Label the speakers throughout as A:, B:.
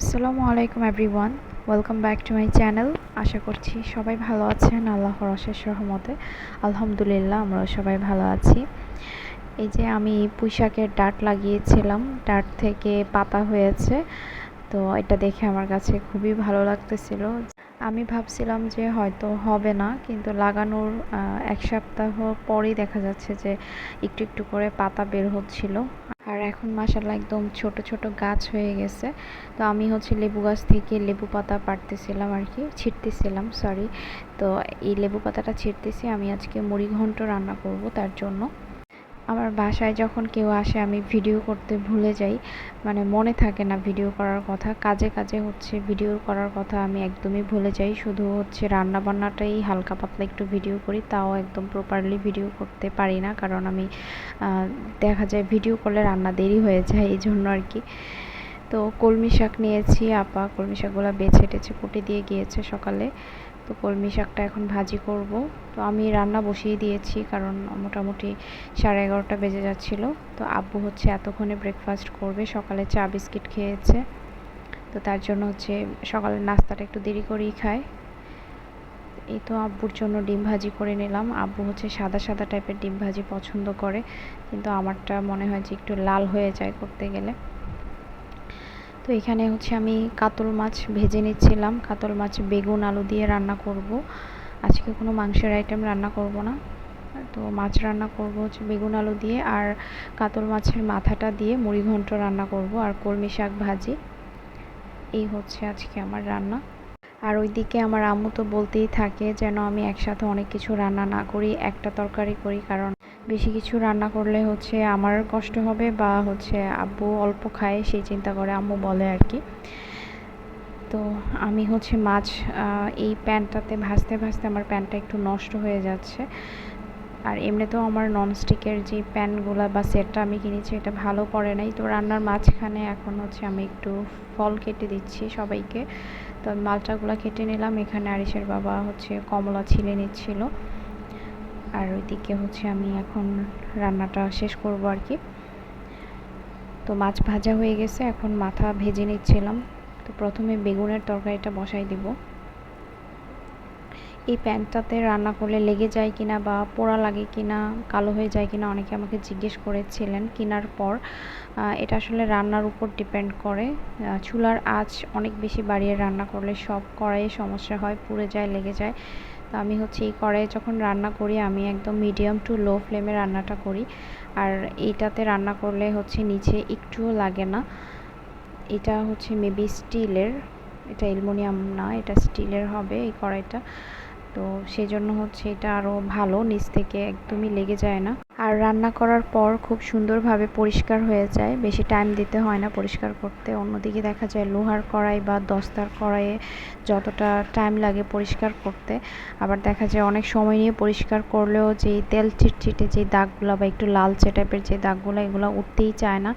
A: আসসালামু আলাইকুম everyone. Welcome back to my channel আশা করছি সবাই ভালো আছেন আল্লাহর অশেষ রহমতে। আলহামদুলিল্লাহ আমরা সবাই ভালো আছি। এই যে আমি পুঁইশাকের ডাট লাগিয়েছিলাম, ডাট থেকে পাতা হয়েছে। তো এটা দেখে আমার কাছে খুবই ভালো লাগতেছিল। আমি ভাবছিলাম যে হয়তো হবে না, কিন্তু লাগানোর এক সপ্তাহ পরেই দেখা যাচ্ছে যে একটু একটু করে পাতা বের হচ্ছিল। আর এখন মাসাল্লাহ একদম ছোট ছোট গাছ হয়ে গেছে। তো আমি হচ্ছে লেবু গাছ থেকে লেবু পাতা পাড়তেছিলাম আর কি, ছিটতেছিলাম সরি তো এই লেবু পাতাটা ছিটতেছি, আমি আজকে মুড়ি ঘন্ট রান্না করব তার জন্য। আমার বাসায় যখন কেউ আসে, আমি ভিডিও করতে ভুলে যাই। মানে মনে থাকে না ভিডিও করার কথা। কাজে কাজে হচ্ছে ভিডিও করার কথা আমি একদমই ভুলে যাই। শুধু হচ্ছে রান্না বান্নাটাই হালকা পাতলা একটু ভিডিও করি, তাও একদম প্রপারলি ভিডিও করতে পারি না। কারণ আমি দেখা যায় ভিডিও করলে রান্না দেরি হয়ে যায় এই জন্য আর কি। তো কলমি শাক নিয়েছি, আপা কলমি শাকগুলো বেছে টেছে কুটে দিয়ে গিয়েছে সকালে। তো কলমি শাকটা এখন ভাজি করব। তো আমি রান্না বসিয়ে দিয়েছি কারণ মোটামুটি সাড়ে এগারোটা বেজে যাচ্ছিল। তো আব্বু হচ্ছে এতক্ষণে ব্রেকফাস্ট করবে, সকালে চা বিস্কিট খেয়েছে। তো তার জন্য হচ্ছে সকালের নাস্তাটা একটু দেরি করেই খায়। এই তো আব্বুর জন্য ডিম ভাজি করে নিলাম। আব্বু হচ্ছে সাদা সাদা টাইপের ডিম ভাজি পছন্দ করে, কিন্তু আমারটা মনে হয় যে একটু লাল হয়ে যায় করতে গেলে। তো এখানে হচ্ছে আমি কাতল মাছ ভেজে নিচ্ছিলাম। কাতল মাছ, বেগুন, আলু দিয়ে রান্না করব। আজকে কোনো মাংসের আইটেম রান্না করব না। তো মাছ রান্না করব হচ্ছে বেগুন, আলু দিয়ে আর কাতল মাছের মাথাটা দিয়ে মুড়ি ঘন্ট রান্না করব আর কলমি শাক ভাজি। এই হচ্ছে আজকে আমার রান্না। আর ওইদিকে আমার আম্মু তো বলতেই থাকে যেন আমি একসাথে অনেক কিছু রান্না না করি, একটা তরকারি করি কারণ বেশি কিছু রান্না করলে হচ্ছে আমার কষ্ট হবে বা হচ্ছে আব্বু অল্প খায়, সেই চিন্তা করে আম্মু বলে আর কি। তো আমি হচ্ছে মাছ এই প্যানটাতে ভাজতে ভাজতে আমার প্যানটা একটু নষ্ট হয়ে যাচ্ছে। আর এমনিতেও আমার ননস্টিকের যে প্যানগুলো বা সেটটা আমি কিনেছি, এটা ভালো পড়ে নাই। তো রান্নার মাঝখানে এখন হচ্ছে আমি একটু ফল কেটে দিচ্ছি সবাইকে। তো মালটাগুলো কেটে নিলাম। এখানে আরিসের বাবা হচ্ছে কমলা ছিলে নিচ্ছিল। আর ওইদিকে হচ্ছে আমি এখন রান্নাটা শেষ করব আর কি। তো মাছ ভাজা হয়ে গেছে, এখন মাথা ভেজে নিচ্ছিলাম। তো প্রথমে বেগুনের তরকারিটা বসাই দিব। এই প্যানটাতে রান্না করলে লেগে যায় কিনা বা পোড়া লাগে কিনা, কালো হয়ে যায় কিনা অনেকে আমাকে জিজ্ঞেস করেছিলেন কেনার পর। এটা আসলে রান্নার উপর ডিপেন্ড করে। চুলার আঁচ অনেক বেশি বাড়িয়ে রান্না করলে সব কড়াইয়ে সমস্যা হয়, পুড়ে যায়, লেগে যায়। তো আমি হচ্ছে এই কড়াইয়ে যখন রান্না করি, আমি একদম মিডিয়াম টু লো ফ্লেমে রান্নাটা করি। আর এইটাতে রান্না করলে হচ্ছে নিচে একটুও লাগে না। এটা হচ্ছে মেবি স্টিলের এটা অ্যালুমিনিয়াম না, এটা স্টিলের হবে এই কড়াইটা। তো সেই জন্য হচ্ছে এটা আরও ভালো, নিচ থেকে একদমই লেগে যায় না। আর রান্না করার পর খুব সুন্দরভাবে পরিষ্কার হয়ে যায়। বেশি টাইম দিতে হয় না পরিষ্কার করতে। অন্যদিকে দেখা যায় লোহার কড়াই বা দস্তার কড়াইয়ে যতটা টাইম লাগে পরিষ্কার করতে। আবার দেখা যায় অনেক সময় নিয়ে পরিষ্কার করলেও যে তেল চিটচিটে যে দাগগুলো বা একটু লালচে টাইপের যে দাগগুলো, এগুলো উঠতেই চায় না।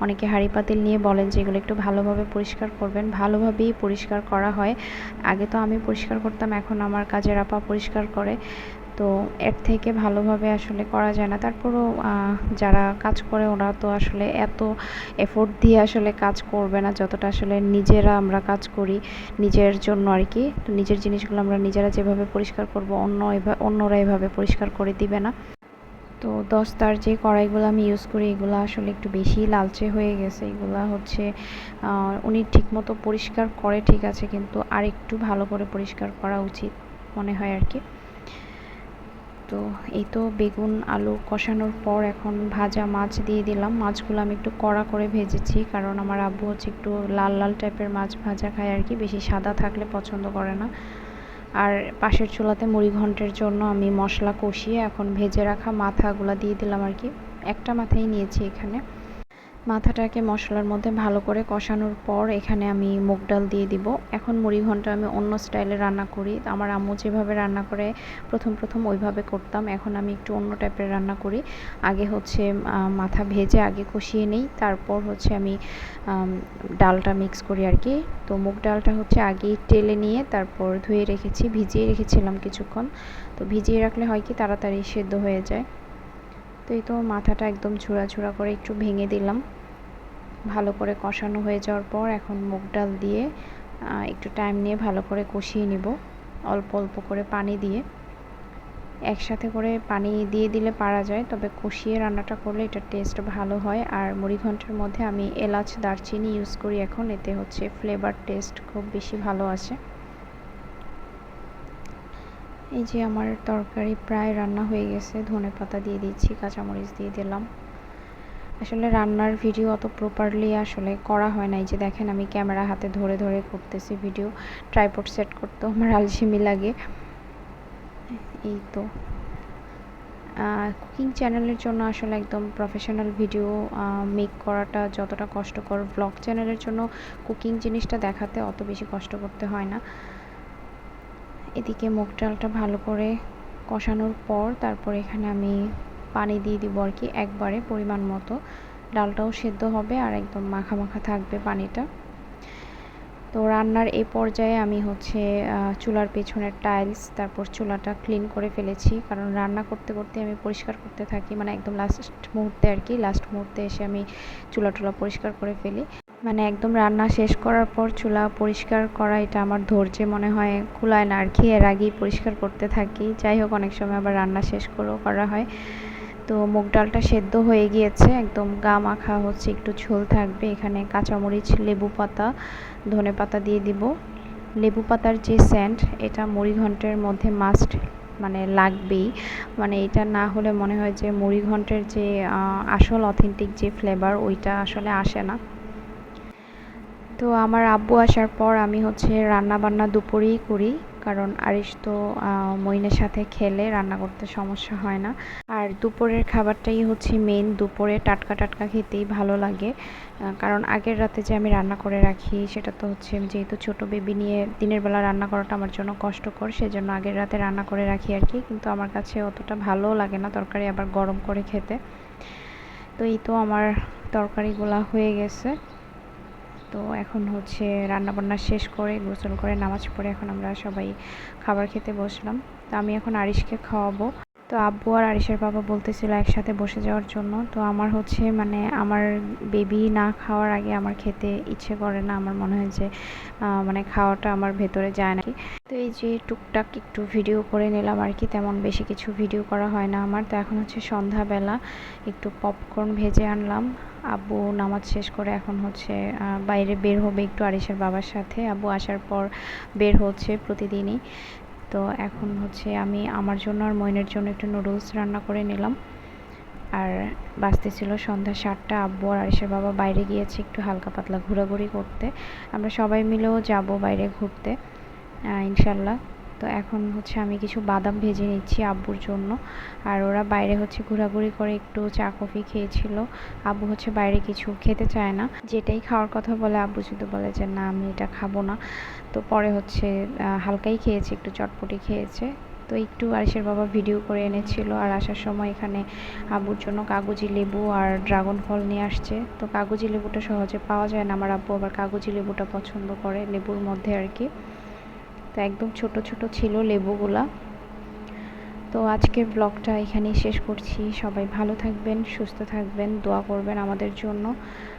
A: অনেকে হাঁড়ি পাতিল নিয়ে বলেন যে এগুলো একটু ভালোভাবে পরিষ্কার করবেন। ভালোভাবেই পরিষ্কার করা হয়। আগে তো আমি পরিষ্কার করতাম, এখন আমার কাজের আপা পরিষ্কার করে। তো এর থেকে ভালোভাবে আসলে করা যায় না। তারপরও যারা কাজ করে ওরা তো আসলে এত এফোর্ট দিয়ে আসলে কাজ করবে না যতটা আসলে নিজেরা আমরা কাজ করি নিজের জন্য আর কি। তো নিজের জিনিসগুলো আমরা নিজেরা যেভাবে পরিষ্কার করব অন্য অন্যরা এভাবে পরিষ্কার করে দিবে না। তো দস্তার যে কড়াইগুলো আমি ইউজ করি এগুলো আসলে একটু বেশি লালচে হয়ে গেছে। এগুলো হচ্ছে উনি ঠিকমতো পরিষ্কার করে ঠিক আছে, কিন্তু আর একটু ভালো করে পরিষ্কার করা উচিত মনে হয় আর কি। তো এই তো বেগুন, আলু কষানোর পর এখন ভাজা মাছ দিয়ে দিলাম। মাছগুলো আমি একটু কড়া করে ভেজেছি, কারণ আমার আব্বু হচ্ছে একটু লাল লাল টাইপের মাছ ভাজা খায় আর কি, বেশি সাদা থাকলে পছন্দ করে না। আর পাশের চুলাতে মুড়ি ঘন্টের জন্য আমি মশলা কষিয়ে এখন ভেজে রাখা মাথাগুলো দিয়ে দিলাম আর কি। একটা মাথাই নিয়েছি এখানে। মাথাটাকে মশলার মধ্যে ভালো করে কষানোর পর এখানে আমি মুগ ডাল দিয়ে দিব। এখন মুড়ি ঘণ্টা আমি অন্য স্টাইলে রান্না করি। আমার আম্মু যেভাবে রান্না করে প্রথম প্রথম ওইভাবে করতাম। এখন আমি একটু অন্য টাইপের রান্না করি। আগে হচ্ছে মাথা ভেজে আগে কষিয়ে নেই। তারপর হচ্ছে আমি ডালটা মিক্স করি আর কি তো মুগ ডালটা হচ্ছে আগেই টেলে নিয়ে তারপর ধুয়ে রেখেছি। ভিজিয়ে রেখেছিলাম কিছুক্ষণ। তো ভিজিয়ে রাখলে হয় কি তাড়াতাড়ি সেদ্ধ হয়ে যায়। তো এই তো মাথাটা একদম ঝুড়া ঝুড়া করে একটু ভেঙে দিলাম। ভালো করে কষানো হয়ে যাওয়ার পর এখন মুগ ডাল দিয়ে একটু টাইম নিয়ে ভালো করে কষিয়ে নিব, অল্প অল্প করে পানি দিয়ে। একসাথে করে পানি দিয়ে দিলে পারা যায়, তবে কষিয়ে রান্নাটা করলে এটার টেস্ট ভালো হয়। আর মুড়িঘণ্টের মধ্যে আমি এলাচ, দারচিনি ইউজ করি এখন, এতে হচ্ছে ফ্লেভার টেস্ট খুব বেশি ভালো আসে। এই যে আমার তরকারি প্রায় রান্না হয়ে গেছে ধনে পাতা দিয়ে দিচ্ছি, কাঁচামরিচ দিয়ে দিলাম। আসলে রান্নার ভিডিও অত প্রপারলি আসলে করা হয় না এই যে দেখেন আমি ক্যামেরা হাতে ধরে ধরে করতেছি ভিডিও ট্রাইপড সেট করতেও আমার আলসেমি লাগে। এই তো। কুকিং চ্যানেলের জন্য আসলে একদম প্রফেশনাল ভিডিও মেক করাটা যতটা কষ্টকর। ব্লগ চ্যানেলের জন্য কুকিং জিনিসটা দেখাতে অত বেশি কষ্ট করতে হয় না। এদিকে মুগ ডালটা ভালো করে কষানোর পর তারপর এখানে আমি পানি দিয়ে দিব আর কি একবারে পরিমাণ মতো। ডালটাও সেদ্ধ হবে আর একদম মাখা মাখা থাকবে পানিটা। তো রান্নার এই পর্যায়ে আমি হচ্ছে চুলার পেছনের টাইলস, তারপর চুলাটা ক্লিন করে ফেলেছি। কারণ রান্না করতে করতে আমি পরিষ্কার করতে থাকি মানে একদম লাস্ট মুহূর্তে আর কি লাস্ট মুহূর্তে এসে আমি চুলা টুলা পরিষ্কার করে ফেলি। মানে একদম রান্না শেষ করার পর চুলা পরিষ্কার করা এটা আমার ধৈর্যে মনে হয় কুলায় না আর কি, এর আগেই পরিষ্কার করতে থাকি। যাই হোক, অনেক সময় আবার রান্না শেষ করেও করা হয়। তো মুগ ডালটা সেদ্ধ হয়ে গিয়েছে, একদম গা মাখা হচ্ছে, একটু ঝোল থাকবে। এখানে কাঁচামরিচ, লেবু পাতা, ধনে পাতা দিয়ে দিব। লেবু পাতার যে স্যান্ড এটা মুড়িঘণ্টের মধ্যে মাস্ট মানে লাগবেই। মানে এটা না হলে মনে হয় যে মুড়িঘণ্টের যে আসল অথেন্টিক যে ফ্লেভার ওইটা আসলে আসে না। তো আমার আব্বু আসার পর আমি হচ্ছে রান্না বান্না দুপুরেই করি। কারণ আরিশ তো মইনের সাথে খেলে রান্না করতে সমস্যা হয় না। আর দুপুরের খাবারটাই হচ্ছে মেন দুপুরে টাটকা টাটকা খেতেই ভালো লাগে। কারণ আগের রাতে যে আমি রান্না করে রাখি, সেটা তো হচ্ছে যেহেতু ছোট বেবি নিয়ে দিনের বেলা রান্না করাটা আমার জন্য কষ্টকর, সেজন্য আগের রাতে রান্না করে রাখি আর কি। কিন্তু আমার কাছে অতটা ভালো লাগে না তরকারি আবার গরম করে খেতে। তো এই তো আমার তরকারিগুলা হয়ে গেছে। তো এখন হচ্ছে রান্নাবান্না শেষ করে, গোসল করে, নামাজ পড়ে এখন আমরা সবাই খাবার খেতে বসলাম। তো আমি এখন আরিশকে খাওয়াবো। তো আব্বু আর আরিশের বাবা বলতেছিল একসাথে বসে যাওয়ার জন্য। তো আমার হচ্ছে মানে আমার বেবি না খাওয়ার আগে আমার খেতে ইচ্ছে করে না। আমার মনে হয় যে মানে খাওয়াটা আমার ভেতরে যায় না তো এই যে টুকটাক একটু ভিডিও করে নিলাম আর কি, তেমন বেশি কিছু ভিডিও করা হয় না আমার। তো এখন হচ্ছে সন্ধ্যাবেলা একটু পপকর্ন ভেজে আনলাম। আব্বু নামাজ শেষ করে এখন হচ্ছে বাইরে বের হবে একটু আরিসের বাবার সাথে। আব্বু আসার পর বের হচ্ছে প্রতিদিনই। তো এখন হচ্ছে আমি আমার জন্য আর ময়নের জন্য একটু নুডলস রান্না করে নিলাম। আর বাঁচতে ছিল সন্ধ্যা সাতটা, আব্বু আর আয়েশার বাবা বাইরে গিয়েছে একটু হালকা পাতলা ঘোরাঘুরি করতে। আমরা সবাই মিলেও যাব বাইরে ঘুরতে ইনশাল্লাহ। তো এখন হচ্ছে আমি কিছু বাদাম ভেজে নিচ্ছি আব্বুর জন্য। আর ওরা বাইরে হচ্ছে ঘোরাঘুরি করে একটু চা, কফি খেয়েছিল। আব্বু হচ্ছে বাইরে কিছু খেতে চায় না। যেটাই খাওয়ার কথা বলে, আব্বু শুধু বলে যে, না, আমি এটা খাব না। তো পরে হচ্ছে হালকাই খেয়েছে, একটু চটপটি খেয়েছে। তো একটু আরিসের বাবা ভিডিও করে এনেছিল। আর আসার সময় এখানে আব্বুর জন্য কাগজি লেবু আর ড্রাগন ফল নিয়ে আসছে। তো কাগজি লেবুটা সহজে পাওয়া যায় না। আমার আব্বু আবার কাগজি লেবুটা পছন্দ করে লেবুর মধ্যে আর কি। তো একদম ছোট ছোট ছিল লেবুগুলা। তো আজকের ব্লগটা এখানেই শেষ করছি। সবাই ভালো থাকবেন, সুস্থ থাকবেন, দোয়া করবেন আমাদের জন্য।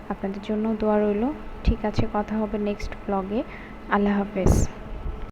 A: আপনাদের জন্য দোয়া রইল। ঠিক আছে, কথা হবে নেক্সট ব্লগে আল্লাহ হাফেজ।